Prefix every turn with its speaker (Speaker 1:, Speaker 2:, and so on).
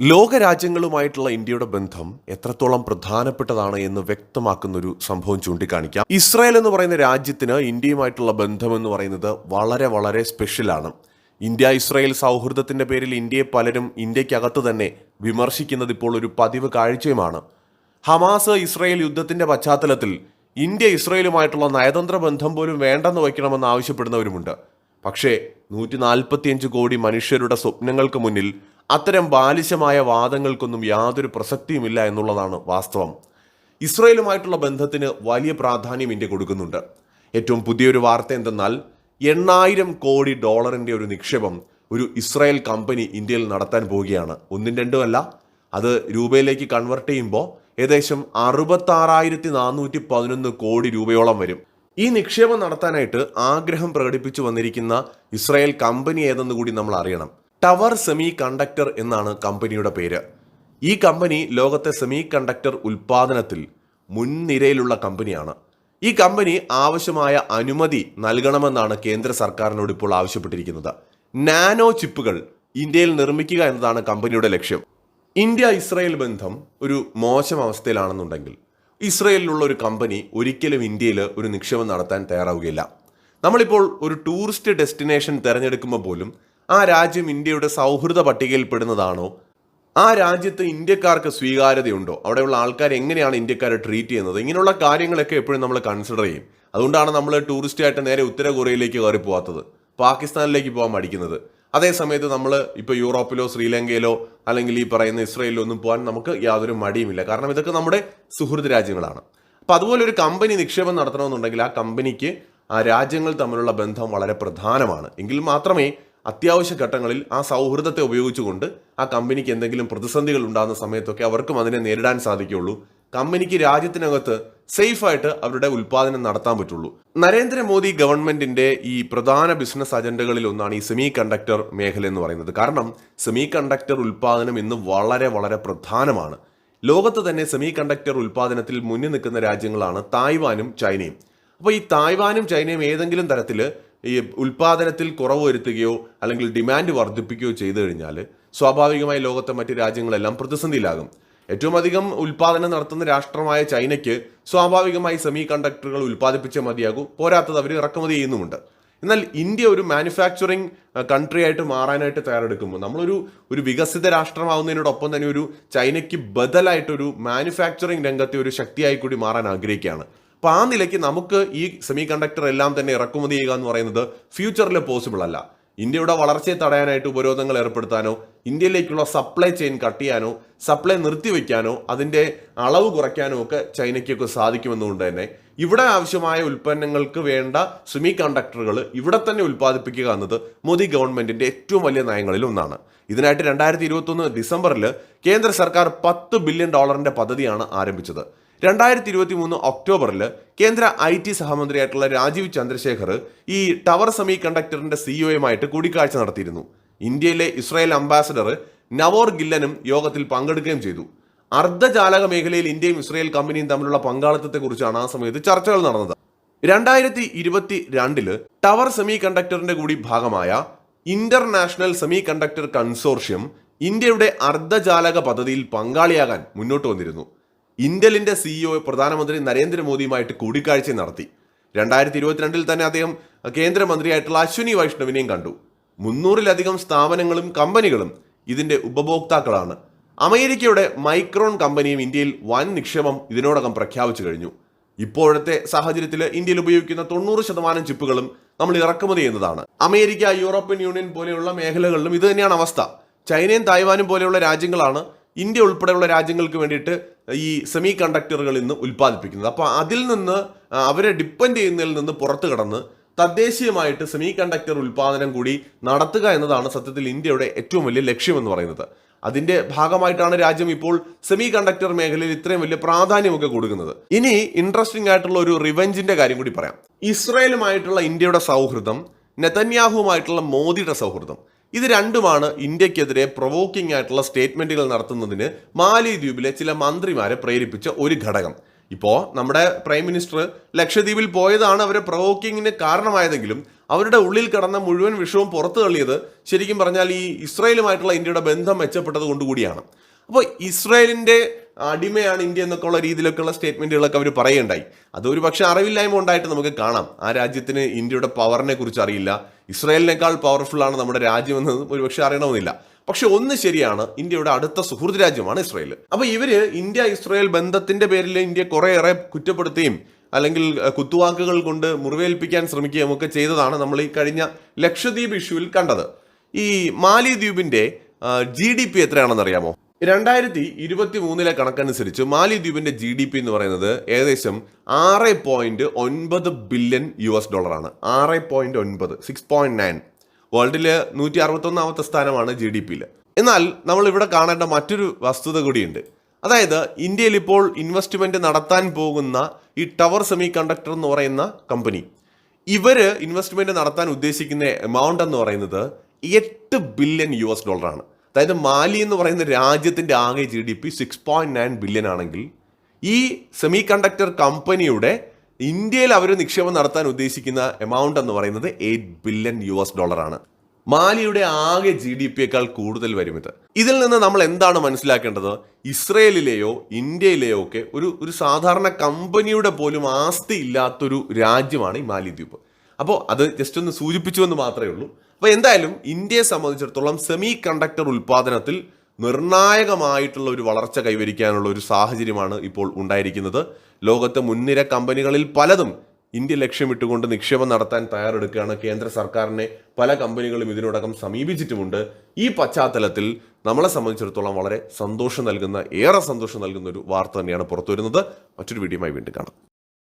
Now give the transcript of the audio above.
Speaker 1: ലോകരാജ്യങ്ങളുമായിട്ടുള്ള ഇന്ത്യയുടെ ബന്ധം എത്രത്തോളം പ്രധാനപ്പെട്ടതാണ് എന്ന് വ്യക്തമാക്കുന്ന ഒരു സംഭവം ചൂണ്ടിക്കാണിക്കാം. ഇസ്രായേൽ എന്ന് പറയുന്ന രാജ്യത്തിന് ഇന്ത്യയുമായിട്ടുള്ള ബന്ധം എന്ന് പറയുന്നത് വളരെ വളരെ സ്പെഷ്യലാണ് ഇന്ത്യ ഇസ്രായേൽ സൗഹൃദത്തിന്റെ പേരിൽ ഇന്ത്യയെ പലരും ഇന്ത്യക്കകത്ത് തന്നെ വിമർശിക്കുന്നത് ഇപ്പോൾ ഒരു പതിവ് കാഴ്ചയുമാണ്. ഹമാസ് ഇസ്രായേൽ യുദ്ധത്തിന്റെ പശ്ചാത്തലത്തിൽ ഇന്ത്യ ഇസ്രായേലുമായിട്ടുള്ള നയതന്ത്ര ബന്ധം പോലും വേണ്ടെന്ന് വയ്ക്കണമെന്ന് ആവശ്യപ്പെടുന്നവരുമുണ്ട്. പക്ഷേ നൂറ്റി നാൽപ്പത്തിയഞ്ച് കോടി മനുഷ്യരുടെ സ്വപ്നങ്ങൾക്ക് മുന്നിൽ അത്തരം ബാലിശമായ വാദങ്ങൾക്കൊന്നും യാതൊരു പ്രസക്തിയുമില്ല എന്നുള്ളതാണ് വാസ്തവം. ഇസ്രയേലുമായിട്ടുള്ള ബന്ധത്തിന് വലിയ പ്രാധാന്യം ഇന്ത്യ കൊടുക്കുന്നുണ്ട്. ഏറ്റവും പുതിയൊരു വാർത്ത എന്തെന്നാൽ എണ്ണായിരം കോടി ഡോളറിന്റെ ഒരു നിക്ഷേപം ഒരു ഇസ്രായേൽ കമ്പനി ഇന്ത്യയിൽ നടത്താൻ പോവുകയാണ്. ഒന്നും രണ്ടും അല്ല അത് രൂപയിലേക്ക് കൺവെർട്ട് ചെയ്യുമ്പോൾ ഏകദേശം അറുപത്താറായിരത്തി നാനൂറ്റി പതിനൊന്ന് കോടി രൂപയോളം വരും. ഈ നിക്ഷേപം നടത്താനായിട്ട് ആഗ്രഹം പ്രകടിപ്പിച്ചു വന്നിരിക്കുന്ന ഇസ്രായേൽ കമ്പനി ഏതെന്ന് കൂടി നമ്മൾ അറിയണം. ടവർ സെമി കണ്ടക്ടർ എന്നാണ് കമ്പനിയുടെ പേര്. ഈ കമ്പനി ലോകത്തെ സെമി കണ്ടക്ടർ ഉൽപാദനത്തിൽ മുൻനിരയിലുള്ള കമ്പനിയാണ്. ഈ കമ്പനി ആവശ്യമായ അനുമതി നൽകണമെന്നാണ് കേന്ദ്ര സർക്കാരിനോട് ഇപ്പോൾ ആവശ്യപ്പെട്ടിരിക്കുന്നത്. നാനോ ചിപ്പുകൾ ഇന്ത്യയിൽ നിർമ്മിക്കുക എന്നതാണ് കമ്പനിയുടെ ലക്ഷ്യം. ഇന്ത്യ ഇസ്രായേൽ ബന്ധം ഒരു മോശം അവസ്ഥയിലാണെന്നുണ്ടെങ്കിൽ ഇസ്രായേലിലുള്ള ഒരു കമ്പനി ഒരിക്കലും ഇന്ത്യയിൽ ഒരു നിക്ഷേപം നടത്താൻ തയ്യാറാവുകയില്ല. നമ്മളിപ്പോൾ ഒരു ടൂറിസ്റ്റ് ഡെസ്റ്റിനേഷൻ തിരഞ്ഞെടുക്കുമ്പോൾ പോലും ആ രാജ്യം ഇന്ത്യയുടെ സൗഹൃദ പട്ടികയിൽ പെടുന്നതാണോ ആ രാജ്യത്ത് ഇന്ത്യക്കാർക്ക് സ്വീകാര്യതയുണ്ടോ? അവിടെയുള്ള ആൾക്കാർ എങ്ങനെയാണ് ഇന്ത്യക്കാരെ ട്രീറ്റ് ചെയ്യുന്നത്? ഇങ്ങനെയുള്ള കാര്യങ്ങളൊക്കെ എപ്പോഴും നമ്മൾ കൺസിഡർ ചെയ്യും. അതുകൊണ്ടാണ് നമ്മൾ ടൂറിസ്റ്റ് ആയിട്ട് നേരെ ഉത്തര കൊറിയയിലേക്ക് കയറി പോകാത്തത് പാകിസ്ഥാനിലേക്ക് പോകാൻ മടിക്കുന്നത്. അതേ സമയത്ത് നമ്മൾ ഇപ്പോൾ യൂറോപ്പിലോ ശ്രീലങ്കയിലോ അല്ലെങ്കിൽ ഈ പറയുന്ന ഇസ്രയേലിലോ ഒന്നും പോകാൻ നമുക്ക് യാതൊരു മടിയുമില്ല. കാരണം ഇതൊക്കെ നമ്മുടെ സുഹൃത്ത് രാജ്യങ്ങളാണ്. അപ്പോൾ അതുപോലെ ഒരു കമ്പനി നിക്ഷേപം നടത്തണമെന്നുണ്ടെങ്കിൽ ആ കമ്പനിക്ക് ആ രാജ്യങ്ങൾ തമ്മിലുള്ള ബന്ധം വളരെ പ്രധാനമാണ്. എങ്കിൽ മാത്രമേ അത്യാവശ്യ ഘട്ടങ്ങളിൽ ആ സൗഹൃദത്തെ ഉപയോഗിച്ചുകൊണ്ട് ആ കമ്പനിക്ക് എന്തെങ്കിലും പ്രതിസന്ധികൾ ഉണ്ടാകുന്ന സമയത്തൊക്കെ അവർക്കും അതിനെ നേരിടാൻ സാധിക്കുകയുള്ളൂ. കമ്പനിക്ക് രാജ്യത്തിനകത്ത് സേഫായിട്ട് അവരുടെ ഉൽപ്പാദനം നടത്താൻ പറ്റുള്ളൂ. നരേന്ദ്രമോദി ഗവൺമെന്റിന്റെ ഈ പ്രധാന ബിസിനസ് അജണ്ടകളിൽ ഒന്നാണ് ഈ സെമി കണ്ടക്ടർ മേഖല എന്ന് പറയുന്നത്. കാരണം സെമി കണ്ടക്ടർ ഉൽപ്പാദനം ഇന്ന് വളരെ വളരെ പ്രധാനമാണ്. ലോകത്ത് തന്നെ സെമി കണ്ടക്ടർ ഉൽപ്പാദനത്തിൽ മുന്നിൽ നിൽക്കുന്ന രാജ്യങ്ങളാണ് തായ്വാനും ചൈനയും. അപ്പോൾ ഈ തായ്വാനും ചൈനയും ഏതെങ്കിലും തരത്തിൽ ഈ ഉൽപാദനത്തിൽ കുറവ് വരുത്തുകയോ അല്ലെങ്കിൽ ഡിമാൻഡ് വർദ്ധിപ്പിക്കുകയോ ചെയ്തു കഴിഞ്ഞാൽ സ്വാഭാവികമായി ലോകത്തെ മറ്റ് രാജ്യങ്ങളെല്ലാം പ്രതിസന്ധിയിലാകും. ഏറ്റവും അധികം ഉൽപാദനം നടത്തുന്ന രാഷ്ട്രമായ ചൈനയ്ക്ക് സ്വാഭാവികമായി സെമി കണ്ടക്ടറുകൾ ഉൽപ്പാദിപ്പിച്ചേ മതിയാകൂ. പോരാത്തത് അവർ ഇറക്കുമതി ചെയ്യുന്നുമുണ്ട്. എന്നാൽ ഇന്ത്യ ഒരു മാനുഫാക്ചറിങ് കൺട്രി ആയിട്ട് മാറാനായിട്ട് തയ്യാറെടുക്കുമ്പോൾ നമ്മളൊരു ഒരു വികസിത രാഷ്ട്രമാവുന്നതിനോടൊപ്പം തന്നെ ഒരു ചൈനയ്ക്ക് ബദലായിട്ടൊരു മാനുഫാക്ചറിങ് രംഗത്തെ ഒരു ശക്തിയായി കൂടി മാറാൻ ആഗ്രഹിക്കുകയാണ്. അപ്പോൾ ആ നിലയ്ക്ക് നമുക്ക് ഈ സെമി കണ്ടക്ടർ എല്ലാം തന്നെ ഇറക്കുമതി ചെയ്യുക എന്ന് പറയുന്നത് ഫ്യൂച്ചറിൽ പോസിബിൾ അല്ല. ഇന്ത്യയുടെ വളർച്ചയെ തടയാനായിട്ട് ഉപരോധങ്ങൾ ഏർപ്പെടുത്താനോ ഇന്ത്യയിലേക്കുള്ള സപ്ലൈ ചെയിൻ കട്ട് ചെയ്യാനോ സപ്ലൈ നിർത്തിവെക്കാനോ അതിന്റെ അളവ് കുറയ്ക്കാനോ ഒക്കെ ചൈനയ്ക്കൊക്കെ സാധിക്കുമെന്നുകൊണ്ട് തന്നെ ഇവിടെ ആവശ്യമായ ഉൽപ്പന്നങ്ങൾക്ക് വേണ്ട സെമി കണ്ടക്ടറുകൾ ഇവിടെ തന്നെ ഉൽപ്പാദിപ്പിക്കുക എന്നത് മോദി ഗവൺമെന്റിന്റെ ഏറ്റവും വലിയ നയങ്ങളിൽ ഒന്നാണ്. ഇതിനായിട്ട് രണ്ടായിരത്തി ഇരുപത്തൊന്ന് ഡിസംബറിൽ കേന്ദ്ര സർക്കാർ പത്ത് ബില്യൺ ഡോളറിന്റെ പദ്ധതിയാണ് ആരംഭിച്ചത്. രണ്ടായിരത്തി ഇരുപത്തി മൂന്ന് ഒക്ടോബറിൽ കേന്ദ്ര ഐ ടി സഹമന്ത്രിയായിട്ടുള്ള രാജീവ് ചന്ദ്രശേഖർ ഈ ടവർ സെമി കണ്ടക്ടറിന്റെ സിഇഒയുമായിട്ട് കൂടിക്കാഴ്ച നടത്തിയിരുന്നു. ഇന്ത്യയിലെ ഇസ്രായേൽ അംബാസഡർ നവോർ ഗില്ലനും യോഗത്തിൽ പങ്കെടുക്കുകയും ചെയ്തു. അർദ്ധചാലക മേഖലയിൽ ഇന്ത്യയും ഇസ്രായേൽ കമ്പനിയും തമ്മിലുള്ള പങ്കാളിത്തത്തെക്കുറിച്ചാണ് ആ സമയത്ത് ചർച്ചകൾ നടന്നത്. രണ്ടായിരത്തി ഇരുപത്തി രണ്ടിൽ ടവർ സെമി കണ്ടക്ടറിന്റെ കൂടി ഭാഗമായ ഇന്റർനാഷണൽ സെമി കണ്ടക്ടർ കൺസോർഷ്യം ഇന്ത്യയുടെ അർദ്ധചാലക പദ്ധതിയിൽ പങ്കാളിയാകാൻ മുന്നോട്ട് വന്നിരുന്നു. ഇന്റലിന്റെ സിഇഒ പ്രധാനമന്ത്രി നരേന്ദ്രമോദിയുമായിട്ട് കൂടിക്കാഴ്ച നടത്തി. രണ്ടായിരത്തി ഇരുപത്തിരണ്ടിൽ തന്നെ അദ്ദേഹം കേന്ദ്രമന്ത്രിയായിട്ടുള്ള അശ്വിനി വൈഷ്ണവിനെയും കണ്ടു. മുന്നൂറിലധികം സ്ഥാപനങ്ങളും കമ്പനികളും ഇതിന്റെ ഉപഭോക്താക്കളാണ്. അമേരിക്കയുടെ മൈക്രോൺ കമ്പനിയും ഇന്ത്യയിൽ വൻ നിക്ഷേപം ഇതിനോടകം പ്രഖ്യാപിച്ചു കഴിഞ്ഞു. ഇപ്പോഴത്തെ സാഹചര്യത്തിൽ ഇന്ത്യയിൽ ഉപയോഗിക്കുന്ന തൊണ്ണൂറ് ശതമാനം ചിപ്പുകളും നമ്മൾ ഇറക്കുമതി ചെയ്യുന്നതാണ്. അമേരിക്ക യൂറോപ്യൻ യൂണിയൻ പോലെയുള്ള മേഖലകളിലും ഇത് തന്നെയാണ് അവസ്ഥ. ചൈനയും തായ്വാനും പോലെയുള്ള രാജ്യങ്ങളാണ് ഇന്ത്യ ഉൾപ്പെടെയുള്ള രാജ്യങ്ങൾക്ക് വേണ്ടിയിട്ട് ഈ സെമി കണ്ടക്ടറുകൾ ഇന്ന് ഉൽപ്പാദിപ്പിക്കുന്നത്. അപ്പോൾ അതിൽ നിന്ന് അവരെ ഡിപ്പെൻഡ് ചെയ്യുന്നതിൽ നിന്ന് പുറത്തു കടന്ന് തദ്ദേശീയമായിട്ട് സെമി കണ്ടക്ടർ ഉൽപ്പാദനം കൂടി നടത്തുക എന്നതാണ് സത്യത്തിൽ ഇന്ത്യയുടെ ഏറ്റവും വലിയ ലക്ഷ്യമെന്ന് പറയുന്നത്. അതിന്റെ ഭാഗമായിട്ടാണ് രാജ്യം ഇപ്പോൾ സെമി കണ്ടക്ടർ മേഖലയിൽ ഇത്രയും വലിയ പ്രാധാന്യമൊക്കെ കൊടുക്കുന്നത്. ഇനി ഇൻട്രസ്റ്റിംഗ് ആയിട്ടുള്ള ഒരു റിവെഞ്ചിന്റെ കാര്യം കൂടി പറയാം. ഇസ്രയേലുമായിട്ടുള്ള ഇന്ത്യയുടെ സൗഹൃദം നെതന്യാഹുവുമായിട്ടുള്ള മോദിയുടെ സൗഹൃദം. ഇത് രണ്ടുമാണ് ഇന്ത്യക്കെതിരെ പ്രൊവോക്കിംഗ് ആയിട്ടുള്ള സ്റ്റേറ്റ്മെന്റുകൾ നടത്തുന്നതിന് മാലിദ്വീപിലെ ചില മന്ത്രിമാരെ പ്രേരിപ്പിച്ച ഒരു ഘടകം. ഇപ്പോൾ നമ്മുടെ പ്രൈം മിനിസ്റ്റർ ലക്ഷദ്വീപിൽ പോയതാണ് അവരെ പ്രൊവോക്കിങ്ങിന് കാരണമായതെങ്കിലും അവരുടെ ഉള്ളിൽ കടന്ന മുഴുവൻ വിഷവും പുറത്തു തള്ളിയത് ശരിക്കും പറഞ്ഞാൽ ഈ ഇസ്രയേലുമായിട്ടുള്ള ഇന്ത്യയുടെ ബന്ധം മെച്ചപ്പെട്ടത് കൊണ്ടുകൂടിയാണ്. അപ്പോൾ ഇസ്രായേലിന്റെ അടിമയാണ് ഇന്ത്യ എന്നൊക്കെ ഉള്ള രീതിയിലൊക്കെയുള്ള സ്റ്റേറ്റ്മെന്റുകളൊക്കെ അവർ പറയുണ്ടായി അതൊരു പക്ഷേ അറിവില്ലായ്മ ഉണ്ടായിട്ട് നമുക്ക് കാണാം. ആ രാജ്യത്തിന് ഇന്ത്യയുടെ പവറിനെ കുറിച്ച് അറിയില്ല. ഇസ്രായേലിനേക്കാൾ പവർഫുള്ളാണ് നമ്മുടെ രാജ്യമെന്ന് ഒരു പക്ഷേ അറിയണമെന്നില്ല. പക്ഷെ ഒന്ന് ശരിയാണ് ഇന്ത്യയുടെ അടുത്ത സുഹൃത്ത് രാജ്യമാണ് ഇസ്രായേൽ അപ്പോൾ ഇവർ ഇന്ത്യ ഇസ്രായേൽ ബന്ധത്തിന്റെ പേരിൽ ഇന്ത്യ കുറേയേറെ കുറ്റപ്പെടുത്തുകയും അല്ലെങ്കിൽ കുത്തുവാക്കുകൾ കൊണ്ട് മുറിവേൽപ്പിക്കാൻ ശ്രമിക്കുകയും ഒക്കെ ചെയ്തതാണ് നമ്മൾ ഈ കഴിഞ്ഞ ലക്ഷദ്വീപ് ഇഷ്യൂവിൽ കണ്ടത്. ഈ മാലിദ്വീപിന്റെ ജി ഡി പി എത്രയാണെന്ന് അറിയാമോ? രണ്ടായിരത്തി ഇരുപത്തി മൂന്നിലെ കണക്കനുസരിച്ച് മാലിദ്വീപിന്റെ ജി ഡി പി എന്ന് പറയുന്നത് ഏകദേശം ആറ് പോയിന്റ് ഒൻപത് ബില്യൺ യു എസ് ഡോളറാണ് ആറ് പോയിന്റ് ഒൻപത് സിക്സ് പോയിന്റ് നയൻ വേൾഡിൽ നൂറ്റി അറുപത്തൊന്നാമത്തെ സ്ഥാനമാണ് ജി ഡി പിയിൽ എന്നാൽ നമ്മൾ ഇവിടെ കാണേണ്ട മറ്റൊരു വസ്തുത കൂടിയുണ്ട്. അതായത് ഇന്ത്യയിൽ ഇപ്പോൾ ഇൻവെസ്റ്റ്മെന്റ് നടത്താൻ പോകുന്ന ഈ ടവർ സെമി കണ്ടക്ടർ എന്ന് പറയുന്ന കമ്പനി ഇവർ ഇൻവെസ്റ്റ്മെന്റ് നടത്താൻ ഉദ്ദേശിക്കുന്ന എമൗണ്ട് എന്ന് പറയുന്നത് എട്ട് ബില്യൺ യു എസ് ഡോളറാണ് അതായത് മാലി എന്ന് പറയുന്ന രാജ്യത്തിന്റെ ആകെ G D P six point nine billion ആണെങ്കിൽ ഈ സെമി കണ്ടക്ടർ കമ്പനിയുടെ ഇന്ത്യയിൽ അവർ നിക്ഷേപം നടത്താൻ ഉദ്ദേശിക്കുന്ന എമൗണ്ട് എന്ന് പറയുന്നത് എയ്റ്റ് ബില്യൺ യു എസ് ഡോളറാണ് മാലിയുടെ ആകെ ജി ഡി പിയേക്കാൾ കൂടുതൽ വരും ഇത്. ഇതിൽ നിന്ന് നമ്മൾ എന്താണ് മനസ്സിലാക്കേണ്ടത്? ഇസ്രയേലിലെയോ ഇന്ത്യയിലെയോ ഒക്കെ ഒരു ഒരു സാധാരണ കമ്പനിയുടെ പോലും ആസ്തി ഇല്ലാത്തൊരു രാജ്യമാണ് ഈ മാലിദ്വീപ്. അപ്പോൾ അത് ജസ്റ്റ് ഒന്ന് സൂചിപ്പിച്ചു എന്ന് മാത്രമേ ഉള്ളൂ. അപ്പോൾ എന്തായാലും ഇന്ത്യയെ സംബന്ധിച്ചിടത്തോളം സെമി കണ്ടക്ടർ ഉൽപ്പാദനത്തിൽ നിർണായകമായിട്ടുള്ള ഒരു വളർച്ച കൈവരിക്കാനുള്ള ഒരു സാഹചര്യമാണ് ഇപ്പോൾ ഉണ്ടായിരിക്കുന്നത്. ലോകത്തെ മുൻനിര കമ്പനികളിൽ പലതും ഇന്ത്യ ലക്ഷ്യമിട്ടുകൊണ്ട് നിക്ഷേപം നടത്താൻ തയ്യാറെടുക്കുകയാണ്. കേന്ദ്ര സർക്കാരിനെ പല കമ്പനികളും ഇതിനോടകം സമീപിച്ചിട്ടുമുണ്ട്. ഈ പശ്ചാത്തലത്തിൽ നമ്മളെ സംബന്ധിച്ചിടത്തോളം വളരെ സന്തോഷം നൽകുന്ന ഏറെ സന്തോഷം നൽകുന്ന ഒരു വാർത്ത തന്നെയാണ് പുറത്തു വരുന്നത് മറ്റൊരു വീഡിയോയുമായി വീണ്ടും കാണാം.